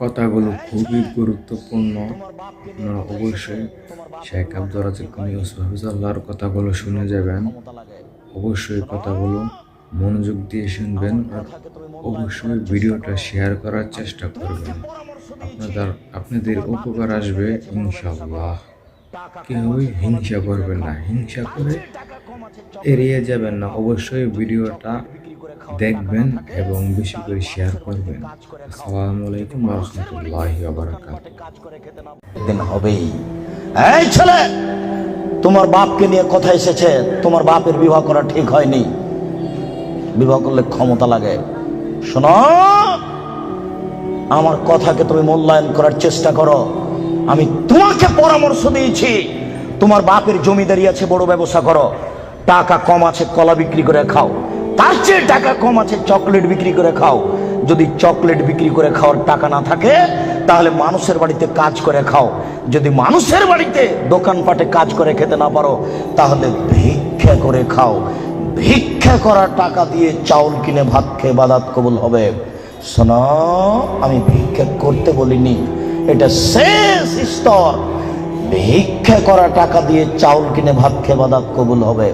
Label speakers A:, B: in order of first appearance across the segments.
A: কথাগুলো খুবই গুরুত্বপূর্ণ। আপনারা অবশ্যই শেখ আব্দুল রাজিক নিউজ হাফিজাল্লাহর কথাগুলো শুনে যাবেন। অবশ্যই কথাগুলো মনোযোগ দিয়ে শুনবেন আর অবশ্যই ভিডিওটা শেয়ার করার চেষ্টা করবেন। আপনাদের আপনাদের উপকার আসবে ইনশাল্লাহ কেউই হিংসা করবেন না। হিংসা করে এড়িয়ে যাবেন না। অবশ্যই ভিডিওটা দেখবেন এবং বেশি করে শেয়ার করবেন। আসসালামু আলাইকুম রহমতুল্লাহি
B: দিন হবেই। এই ছেলে, তোমার বাপকে নিয়ে কথা এসেছে, তোমার বাপের বিবাহ করা ঠিক হয়নি। বিবাহ করলে ক্ষমতা লাগে। শোনো, আমার কথাকে তুমি মূল্যায়ন করার চেষ্টা করো। আমি তোমাকে পরামর্শ দিয়েছি, তোমার বাপের জমিদারি আছে, বড় ব্যবসা করো। টাকা কম আছে, কলা বিক্রি করে খাও। তার চেয়ে টাকা কম আছে চকলেট বিক্রি করে খাও। যদি চকলেট বিক্রি করে খাওয়ার টাকা না থাকে, তাহলে মানুষের বাড়িতে কাজ করে খাও। যদি মানুষের বাড়িতে দোকানপাটে কাজ করে খেতে না পারো, তাহলে ভিক্ষা করে খাও। ভিক্ষা করা টাকা দিয়ে চাউল কিনে ভাত খেয়ে বাদাত কবুল হবে। শোনো, আমি ভিক্ষা করতে বলিনি। এটা শেষ স্তর। ভিক্ষা করা টাকা দিয়ে চাউল কিনে ভাত খেয়ে বাদাত কবুল হবে।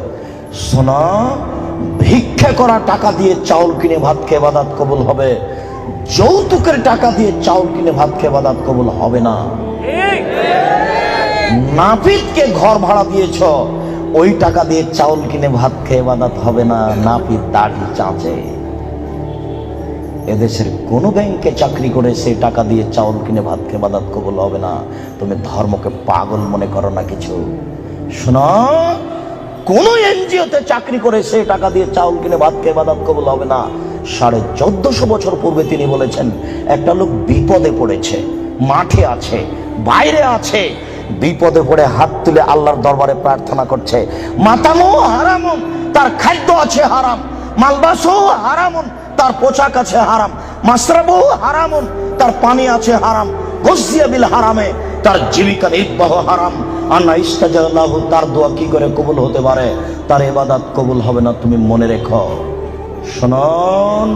B: শোনো ভিক্ষা করা টাকা দিয়ে চাউল কিনে ভাত খেয়ে বাদাত কবুল হবে। যৌতুকের টাকা দিয়ে চাউল কিনে ভাত খেয়ে বাদাত কবুল হবে না। নাপিতকে ঘর ভাড়া দিয়েছ, ওই টাকা দিয়ে চাউল কিনে ভাত খেয়ে বাদাত হবে না। নাপিত দাড়ি চাঁচে। এদেশের কোন ব্যাংকে চাকরি করে সেই টাকা দিয়ে চাউল কিনে ভাত খেয়ে বাদাত কবুল হবে না। তুমি ধর্মকে পাগল মনে করো না কিছু। শোনো কোন এনজিওতে চাকরি করে সেই টাকা দিয়ে চাউল কিনে ভাত খেয়ে বাদাত কবুল হবে না। সাড়ে চোদ্দশো বছর পূর্বে তিনি বলেছেন, একটা লোক বিপদে পড়েছে, মাঠে আছে, বাইরে আছে। বিপদে পড়ে হাত তুলে আল্লাহর দরবারে প্রার্থনা করছে মাতানো হারামন, তার খাদ্য আছে হারাম, মালবাসও হারামন, তার পোশাক আছে হারাম মাসরাবও হারামন, তার পানি আছে হারাম গসিয়া বিল হারামে। তার জীবিকা নির্বাহ হারাম। আন্না ইস্তাজাল্লাহু তার দোয়া কি করে কবুল হতে পারে? তার এবাদাত কবুল হবে না, তুমি মনে রেখো। শোনন,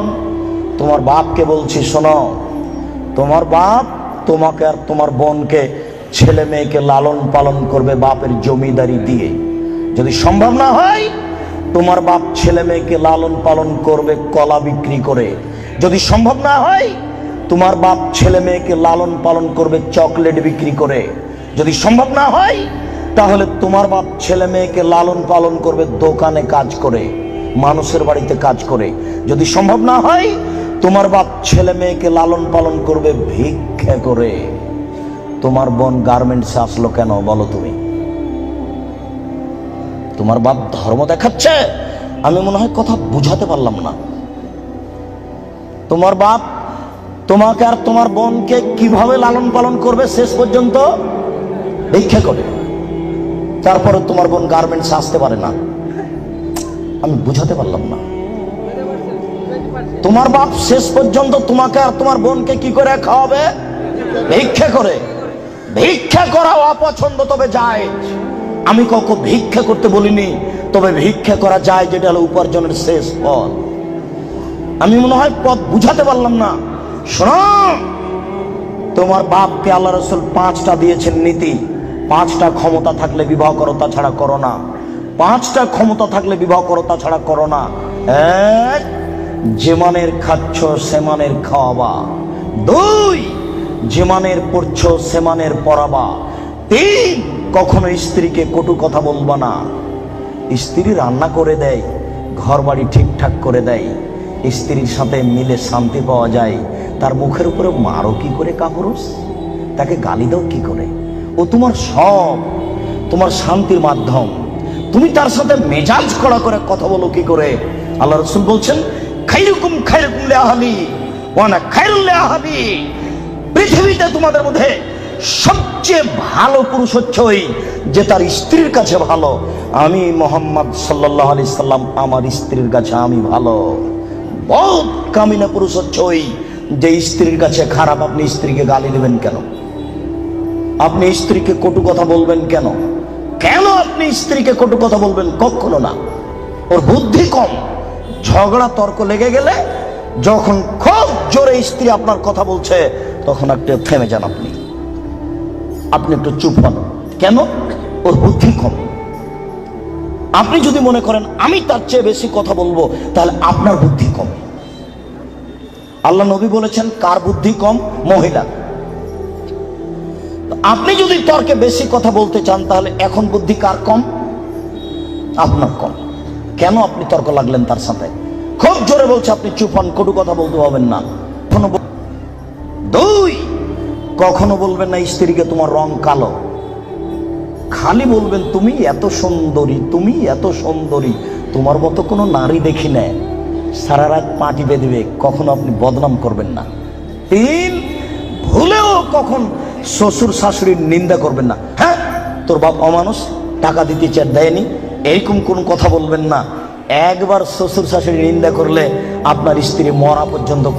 B: তোমার বাপকে বলছি, শোনো। তোমার বাপ তোমাকে আর তোমার বোনকে, ছেলে মেয়েকে লালন পালন করবে বাপের জমিদারি দিয়ে। যদি সম্ভব না হয়, তোমার বাপ ছেলে মেয়েকে লালন পালন করবে, কলা বিক্রি করে। যদি সম্ভব না হয় তোমার বাপ ছেলে মেয়েকে লালন পালন করবে চকলেট বিক্রি করে। যদি সম্ভব না হয়, তাহলে তোমার বাপ ছেলে মেয়েকে লালন পালন করবে দোকানে কাজ করে, মানুষের বাড়িতে কাজ করে। যদি সম্ভব না হয়, তোমার বাপ ছেলে মেয়েকে লালন পালন করবে ভিক্ষা করে। তোমার বোন গার্মেন্টসে আসলো কেন, বলো তুমি? তোমার বাপ ধর্ম দেখাচ্ছে, আমি মনে হয় কথা বুঝাতে পারলাম না। তোমার বাপ তোমাকে আর তোমার বোনকে কীভাবে লালন পালন করবে শেষ পর্যন্ত? ভিক্ষা করে। তারপরে তোমার বোন গার্মেন্টস আসতে পারে না। আমি বুঝাতে পারলাম না। তোমার বাপ শেষ পর্যন্ত তোমাকে আর তোমার বোনকে কি করে খাওয়াবে? ভিক্ষা করে। ভিক্ষা করা অপছন্দ, তবে যায়। আমি কখন ভিক্ষা করতে বলিনি, তবে ভিক্ষা করা যায়, যেটা হলো উপার্জনের শেষ পথ আমি মনে হয় পথ বুঝাতে পারলাম না। শোনো, তোমার বাপকে আল্লাহ রসুল পাঁচটা দিয়েছেন নীতি। পাঁচটা ক্ষমতা থাকলে বিবাহ করো তাছাড়া করো না। পাঁচটা ক্ষমতা থাকলে বিবাহ করো তাছাড়া করো না। যেমানের খাচ্ছ, সেমানের খাওয়াবা। দুই, যেমানের পড়ছ, সেমানের পড়াবা। তিন, কখনো স্ত্রীকে কটু কথা বলবা না। স্ত্রী রান্না করে দেয় ঘর বাড়ি ঠিকঠাক করে দেয়। স্ত্রীর সাথে মিলে শান্তি পাওয়া যায়। তার মুখের উপরে মারো কি করে কাপুরুষ তাকে গালি দাও কি করে? ও তোমার সব, তোমার শান্তির মাধ্যম। তুমি তার সাথে মেজাজ করা করে কথা বলো কি করে? আল্লাহ রসুল বলছেন, খাইরুকুম খাইরুকুম লে আহালি ওয়ানা খাইরুল লে আহালি পৃথিবীতে তোমাদের মধ্যে সবচেয়ে ভালো পুরুষ হচ্ছে ওই যে তার স্ত্রীর কাছে ভালো। আমি মোহাম্মদ সাল্লাহ আলি সাল্লাম, আমার স্ত্রীর কাছে আমি ভালো। বহুত কামিনা পুরুষ হচ্ছে ওই যে স্ত্রীর কাছে খারাপ, আপনি স্ত্রীকে গালি দেবেন কেন? আপনি স্ত্রীকে কটু কথা বলবেন কেন? কেন আপনি স্ত্রীকে কটু কথা বলবেন? কখনো না। ওর বুদ্ধি কম। ঝগড়া, তর্ক লেগে গেলে যখন খুব জোরে স্ত্রী আপনার কথা বলছে, তখন একটু থেমে যান আপনি। আপনি একটু চুপ হন। কেন? ওর বুদ্ধি কম। আপনি যদি মনে করেন, আমি তার চেয়ে বেশি কথা বলব, তাহলে আপনার বুদ্ধি কম। আল্লাহ নবী বলেছেন, কার বুদ্ধি কম, মহিলা। আপনি যদি তর্কে বেশি কথা বলতে চান, তাহলে এখন বুদ্ধি কার কম? আপনার কম। কেন আপনি তর্ক লাগলেন তার সাথে? খুব জোরে বলছে, আপনি চুপ হন, কটু কথা বলতে পারবেন না। কখনো দুই, কখনো বলবেন না, স্ত্রীকে তোমার রং কালো। খালি বলবেন, তুমি এত সুন্দরী, তুমি এত সুন্দরী, তোমার মতো কোনো নারী দেখি না সারা রাত পাটি বেঁধবে কখনো আপনি বদনাম করবেন না। তিন, ভুলেও কখন শ্বশুর শাশুড়ির নিন্দা করবেন না। হ্যাঁ তোর বাপ অমানুষ, টাকা দিতে চার দেয়নি এরকম কোন কথা বলবেন না। একবার শ্বশুর শাশুড়ি নিন্দা করলে আপনার স্ত্রী মরা পর্যন্ত